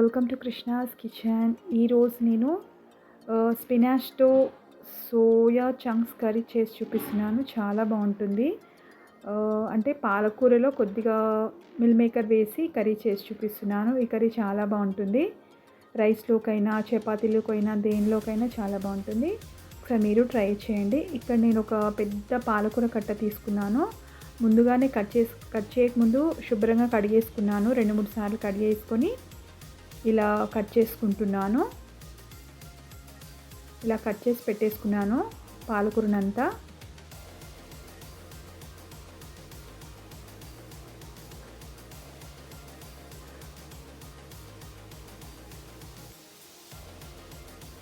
Welcome to Krishna's kitchen ఈరోజు నేను స్పినాష్తో soya chunks curry చేసి చూపిస్తున్నాను. చాలా బాగుంటుంది. అంటే పాలకూరలో కొద్దిగా మిల్ మేకర్ వేసి కర్రీ చేసి చూపిస్తున్నాను. ఈ కర్రీ చాలా బాగుంటుంది. రైస్లోకైనా చపాతీలోకైనా దేనిలోకైనా చాలా బాగుంటుంది. ఒకసారి మీరు ట్రై చేయండి. ఇక్కడ నేను ఒక పెద్ద పాలకూర కట్ట తీసుకున్నాను. ముందుగానే కట్ చేసి కట్ చేయకముందు శుభ్రంగా కడిగేసుకున్నాను. రెండు మూడు సార్లు కడిగేసుకొని ఇలా కట్ చేసుకుంటున్నాను. ఇలా కట్ చేసి పెట్టేసుకున్నాను పాలకూరనంతా.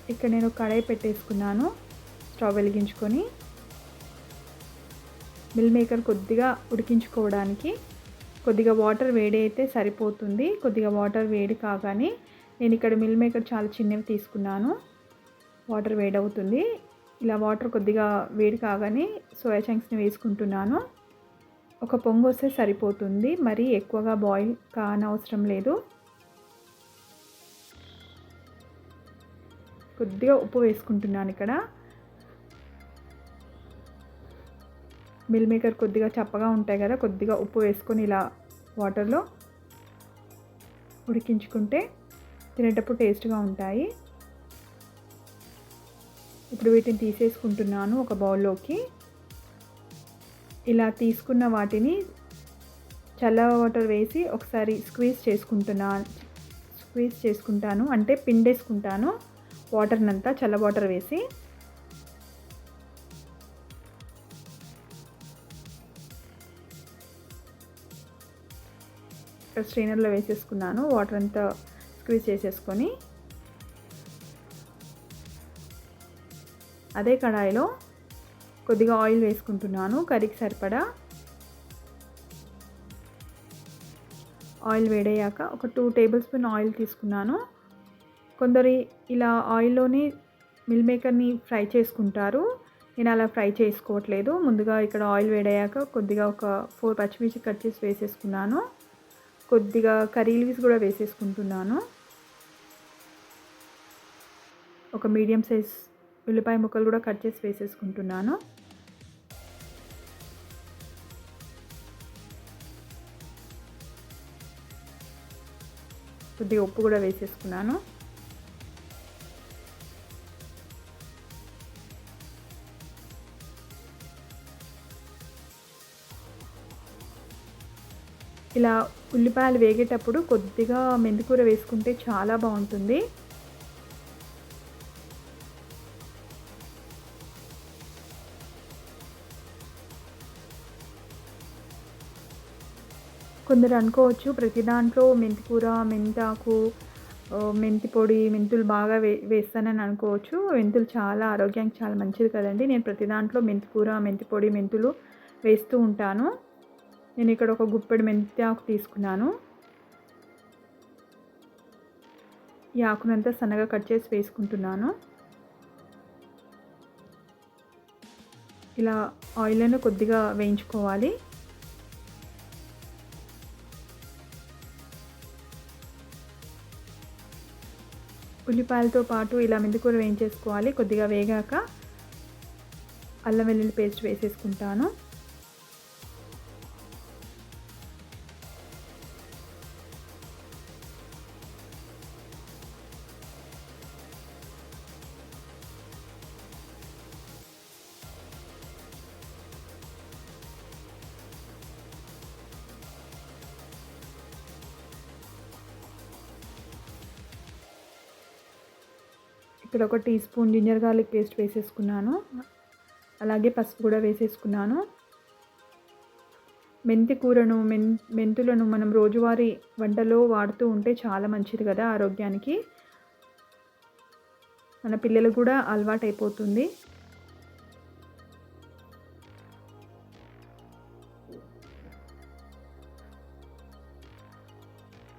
ఇక్కడ నేను కడాయి పెట్టేసుకున్నాను స్టవ్ వెలిగించుకొని. మిల్ మేకర్ కొద్దిగా ఉడికించుకోవడానికి కొద్దిగా వాటర్ వేడి అయితే సరిపోతుంది. కొద్దిగా వాటర్ వేడి కాగానే నేను ఇక్కడ మిల్ మేకర్ చాలా చిన్నవి తీసుకున్నాను. వాటర్ వేడవుతుంది. ఇలా వాటర్ కొద్దిగా వేడి కాగానే సోయా చంక్స్ని వేసుకుంటున్నాను. ఒక పొంగు వస్తే సరిపోతుంది. మరి ఎక్కువగా బాయిల్ కానవసరం లేదు. కొద్దిగా ఉప్పు వేసుకుంటున్నాను ఇక్కడ. మిల్ మేకర్ కొద్దిగా చప్పగా ఉంటాయి కదా కొద్దిగా ఉప్పు వేసుకొని ఇలా వాటర్లో ఉడికించుకుంటే తినేటప్పుడు టేస్ట్గా ఉంటాయి. ఇప్పుడు వీటిని తీసేసుకుంటున్నాను ఒక బౌల్లోకి. ఇలా తీసుకున్న వాటిని చల్ల వాటర్ వేసి ఒకసారి స్క్వీజ్ చేసుకుంటున్నా స్క్వీజ్ చేసుకుంటాను. అంటే పిండేసుకుంటాను. వాటర్నంతా చల్ల వాటర్ వేసి ఇక్కడ స్ట్రైనర్లో వేసేసుకున్నాను వాటర్ అంతా స్క్వీజ్ చేసేసుకొని. అదే కడాయిలో కొద్దిగా ఆయిల్ వేసుకుంటున్నాను కర్రీకి సరిపడా ఆయిల్ వేడయ్యాక ఒక టూ టేబుల్ స్పూన్ ఆయిల్ తీసుకున్నాను. కొందరు ఇలా ఆయిల్లోనే మిల్ మేకర్ని ఫ్రై చేసుకుంటారు. నేను అలా ఫ్రై చేసుకోవట్లేదు. ముందుగా ఇక్కడ ఆయిల్ వేడయ్యాక కొద్దిగా ఒక ఫోర్ పచ్చిమిర్చి కట్ చేసి వేసేసుకున్నాను. కొద్దిగా కర్రీ లీవ్స్ కూడా వేసేసుకుంటున్నాను. ఒక మీడియం సైజ్ ఉల్లిపాయ ముక్కలు కూడా కట్ చేసి వేసేసుకుంటున్నాను. కొద్దిగా ఉప్పు కూడా వేసేసుకున్నాను. ఇలా ఉల్లిపాయలు వేగేటప్పుడు కొద్దిగా మెంతికూర వేసుకుంటే చాలా బాగుంటుంది. కొందరు అనుకోవచ్చు ప్రతి దాంట్లో మెంతికూర మెంతాకు మెంతి పొడి మెంతులు బాగా వే వేస్తానని అనుకోవచ్చు. మెంతులు చాలా ఆరోగ్యానికి చాలా మంచిది కదండి. నేను ప్రతి దాంట్లో మెంతికూర మెంతి పొడి మెంతులు వేస్తూ ఉంటాను. నేను ఇక్కడ ఒక గుప్పెడు మెంతి ఆకు తీసుకున్నాను. ఈ ఆకునంతా సన్నగా కట్ చేసి వేసుకుంటున్నాను. ఇలా ఆయిల్ను కొద్దిగా వేయించుకోవాలి. ఉల్లిపాయలతో పాటు ఇలా మెంతికూర వేయించేసుకోవాలి. కొద్దిగా వేగాక అల్లం వెల్లుల్లి పేస్ట్ వేసేసుకుంటాను. ఇక్కడ ఒక teaspoon ginger garlic paste వేసేసుకున్నాను. అలాగే పసుపు కూడా వేసేసుకున్నాను. మెంతి కూరను మెన్ మెంతులను మనం రోజువారీ వంటలో వాడుతూ ఉంటే చాలా మంచిది కదా ఆరోగ్యానికి. మన పిల్లలు కూడా అలవాటు అయిపోతుంది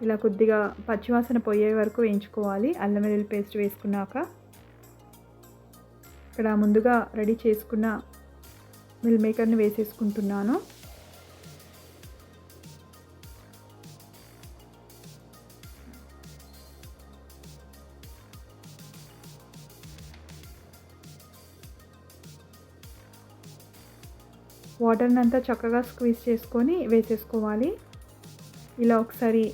ఇలా కొద్దిగా పచ్చివాసన పోయే వరకు వేయించుకోవాలి. అల్లం వెల్లుల్లి పేస్ట్ వేసుకున్నాక. ఇక్కడ ముందుగా రెడీ చేసుకున్న మిల్ మేకర్ని వేసేసుకుంటున్నాను. వాటర్ని అంతా చక్కగా స్క్వీజ్ చేసుకొని వేసేసుకోవాలి. ఇలా ఒకసారి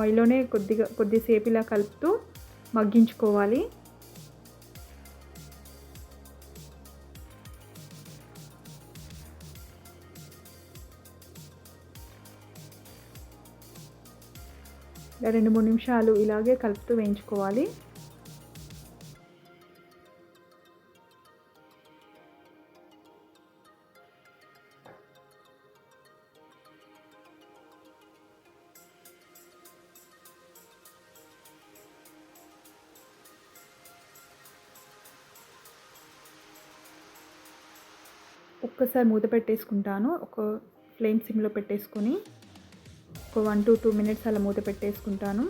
ఆయిల్లోనే కొద్దిగా కొద్దిసేపు ఇలా కలుపుతూ మగ్గించుకోవాలి. రెండు మూడు నిమిషాలు ఇలాగే కలుపుతూ వేయించుకోవాలి. ఒక్కసారి మూత పెట్టేసుకుంటాను. ఒక ఫ్లేమ్ సిమ్లో పెట్టేసుకొని ఒక వన్ టు టూ మినిట్స్ అలా మూత పెట్టేసుకుంటాను.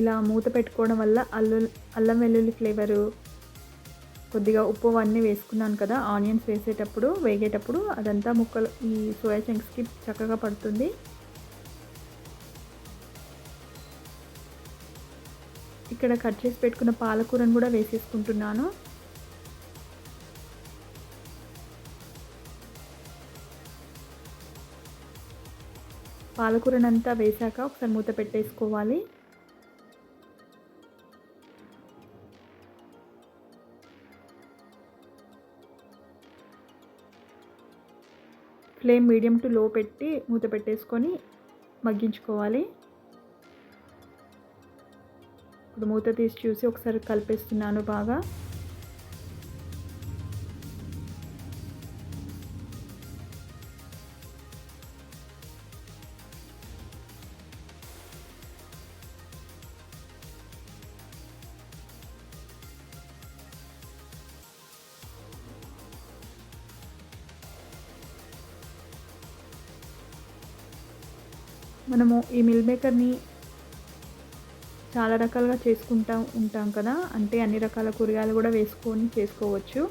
ఇలా మూత పెట్టుకోవడం వల్ల అల్లు అల్లం వెల్లుల్లి ఫ్లేవరు కొద్దిగా ఉప్పు అవన్నీ వేసుకున్నాను కదా ఆనియన్స్ వేసేటప్పుడు వేగేటప్పుడు అదంతా ముక్కలు ఈ సోయా చంక్స్కి చక్కగా పడుతుంది. ఇక్కడ కట్ చేసి పెట్టుకున్న పాలకూరను కూడా వేసేసుకుంటున్నాను. పాలకూరనంతా వేసాక ఒకసారి మూత పెట్టేసుకోవాలి. ఫ్లేమ్ మీడియం టు లో పెట్టి మూత పెట్టేసుకొని మగ్గించుకోవాలి. ఇప్పుడు మూత తీసి చూసి ఒకసారి కలిపేస్తున్నాను బాగా. మనము ఈ మిల్ మేకర్ని చాలా రకాలుగా చేసుకుంటా ఉంటాం కదా. అంటే అన్ని రకాల కూరగాయలు కూడా వేసుకొని చేసుకోవచ్చు.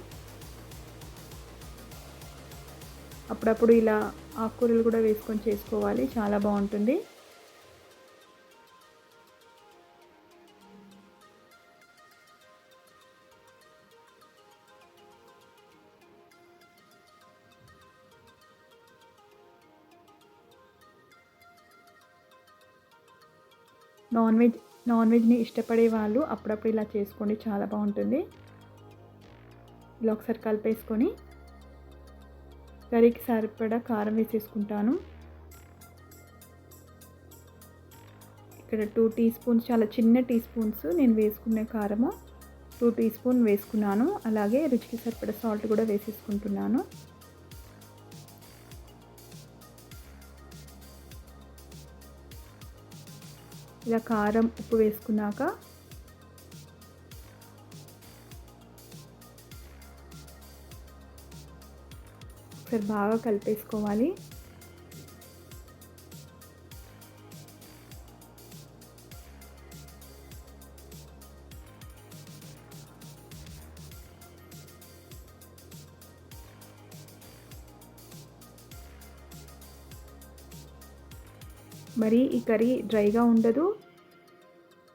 అప్పుడప్పుడు ఇలా ఆకుకూరలు కూడా వేసుకొని చేసుకోవాలి. చాలా బాగుంటుంది. నాన్ వెజ్ నాన్ వెజ్ని ఇష్టపడే వాళ్ళు అప్పుడప్పుడు ఇలా చేసుకోండి చాలా బాగుంటుంది. ఇలా ఒకసారి కలిపేసుకొని కర్రీకి సరిపడా కారం వేసేసుకుంటాను. ఇక్కడ టూ టీ స్పూన్స్ చాలా చిన్న టీ స్పూన్స్ నేను వేసుకునే కారము టూ టీ స్పూన్ వేసుకున్నాను. అలాగే రుచికి సరిపడా సాల్ట్ కూడా వేసేసుకుంటున్నాను. ఇలా కారం ఉప్పు వేసుకున్నాక ఒకసారి బాగా కలిపేసుకోవాలి. మరి ఈ కర్రీ డ్రైగా ఉండదు.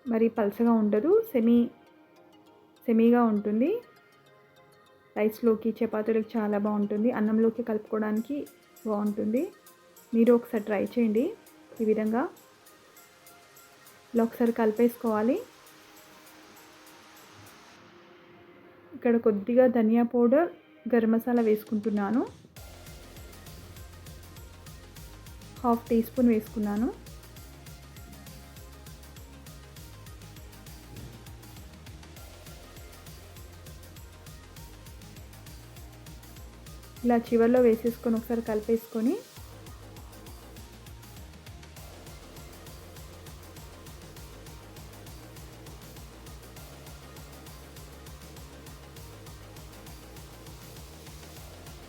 మరి పలసగా ఉండదు సెమీ సెమీగా ఉంటుంది. రైస్లోకి చపాతీలకు చాలా బాగుంటుంది. అన్నంలోకి కలుపుకోవడానికి బాగుంటుంది. మీరు ఒకసారి ట్రై చేయండి. ఈ విధంగా ఇలా ఒకసారి కలిపేసుకోవాలి. ఇక్కడ కొద్దిగా ధనియా పౌడర్ గరం మసాలా వేసుకుంటున్నాను. హాఫ్ టీ స్పూన్ వేసుకున్నాను. ఇలా చివరిలో వేసేసుకొని ఒకసారి కలిపేసుకొని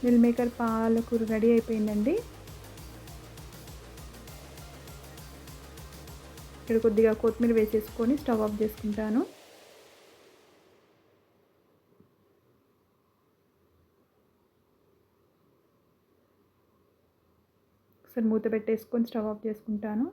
మిల్ మేకర్ పాలకూర రెడీ అయిపోయిందండి. ఇక్కడ కొద్దిగా కొత్తిమీర వేసేసుకొని స్టవ్ ఆఫ్ చేసుకుంటాను. ఒకసారి మూత పెట్టేసుకొని స్టవ్ ఆఫ్ చేసుకుంటాను.